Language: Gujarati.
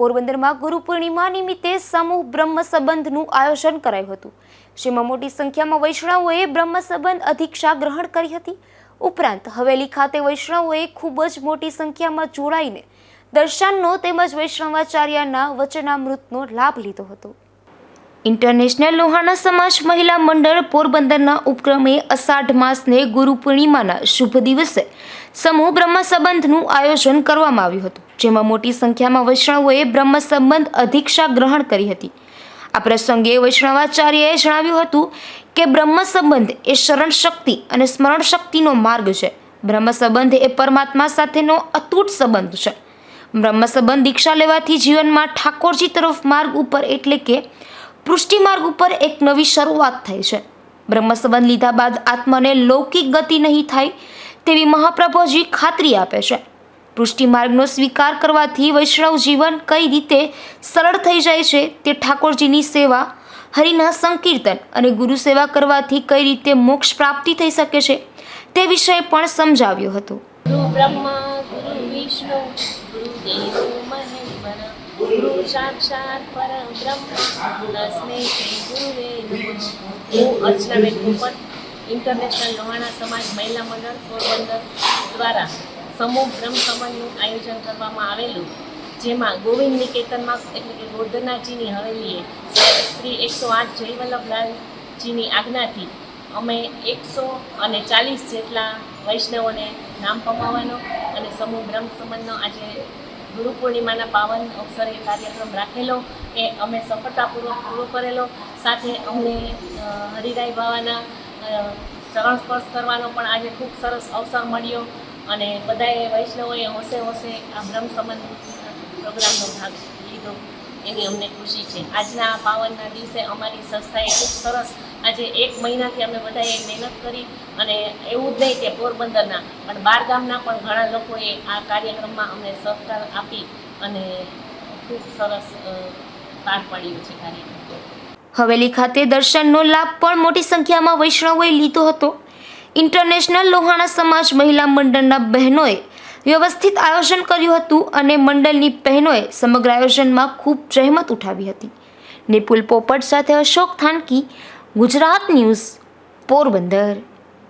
પોરબંદરમાં ગુરુ પૂર્ણિમા નિમિત્તે સમૂહ બ્રહ્મ સંબંધનું આયોજન કરાયું હતું. જેમાં મોટી સંખ્યામાં વૈષ્ણવોએ બ્રહ્મ સંબંધ અધિક્ષા ગ્રહણ કરી હતી. ઉપરાંત હવેલી ખાતે વૈષ્ણવોએ ખૂબ જ મોટી સંખ્યામાં જોડાઈને દર્શનનો તેમજ વૈષ્ણવાચાર્યના વચનામૃતનો લાભ લીધો હતો. ઇન્ટરનેશનલ લોહાણા સમાજ મહિલા મંડળ પોરબંદરના ઉપક્રમે અષાઢ માસને ગુરુ પૂર્ણિમાના શુભ દિવસે સમૂહ બ્રહ્મ સંબંધનું આયોજન કરવામાં આવ્યું હતું. જેમાં મોટી સંખ્યામાં વૈષ્ણવોએ બ્રહ્મ સંબંધ અધિક્ષા ગ્રહણ કરી હતી. આ પ્રસંગે વૈષ્ણવાચાર્યએ જણાવ્યું હતું કે બ્રહ્મ સંબંધ એ શરણ શક્તિ અને સ્મરણ શક્તિનો માર્ગ છે. બ્રહ્મ સંબંધ એ પરમાત્મા સાથેનો અતૂટ સંબંધ છે. બ્રહ્મ સંબંધ દીક્ષા લેવાથી જીવનમાં ઠાકોરજી તરફ માર્ગ ઉપર એટલે કે પૃષ્ટિ માર્ગ ઉપર એક નવી શરૂઆત થાય છે. બ્રહ્મ સંબંધ લીધા બાદ આત્માને લૌકિક ગતિ નહીં થાય તેવી મહાપ્રભુજી ખાતરી આપે છે. પૃષ્ટિ માર્ગનો સ્વીકાર કરવાથી વૈષ્ણવ જીવન કઈ રીતે સરળ થઈ જાય છે તે ઠાકોરજીની સેવા, હરિના સંકીર્તન અને ગુરુ સેવા કરવાથી કઈ રીતે મોક્ષ પ્રાપ્તિ થઈ શકે છે તે વિષય પણ સમજાવ્યું હતું. ઇન્ટરનેશનલ લોહાણા સમાજ મહિલા મંડળ પોરબંદર દ્વારા સમૂહ બ્રહ્મ આયોજન કરવામાં આવેલું, જેમાં ગોવિંદ નિકેતનમાં, એટલે કે ગોર્ધનાજીની હવેલીએ શ્રી એકસો આઠ જયવલ્લભલાલજીની આજ્ઞાથી અમે એકસો અને ચાલીસ જેટલા વૈષ્ણવોને નામ પમાવવાનો અને સમૂહ બ્રહ્મ સંબંધનો આજે ગુરુ પૂર્ણિમાના પાવન અવસરે કાર્યક્રમ રાખેલો, એ અમે સફળતાપૂર્વક પૂરો કરેલો. સાથે અમને હરિરાય બાવાના ચરણ સ્પર્શ કરવાનો પણ આજે ખૂબ સરસ અવસર મળ્યો. અને બધાએ વૈષ્ણવોએ હોંશે હોંશે આ બ્રહ્મ સંબંધ પ્રોગ્રામનો ભાગ લીધો. એની અમને ખુશી છે. આજના આ પાવનના દિવસે અમારી સંસ્થાએ ખૂબ સરસ આજે એક મહિનાથી અમે બધાએ મહેનત કરી અને એવું જ નહીં કે પોરબંદરના, પણ બાર ગામના પણ ઘણા લોકોએ આ કાર્યક્રમમાં અમને સહકાર આપી અને ખૂબ સરસ પાર પાડ્યું છે કાર્યક્રમ. હવેલી ખાતે દર્શનનો લાભ પણ મોટી સંખ્યામાં વૈષ્ણવોએ લીધો હતો. ઇન્ટરનેશનલ લોહાણા સમાજ મહિલા મંડળના બહેનોએ વ્યવસ્થિત આયોજન કર્યું હતું અને મંડળની બહેનોએ સમગ્ર આયોજનમાં ખૂબ જહેમત ઉઠાવી હતી. નિપુલ પોપટ સાથે અશોક થાનકી, ગુજરાત ન્યૂઝ, પોરબંદર.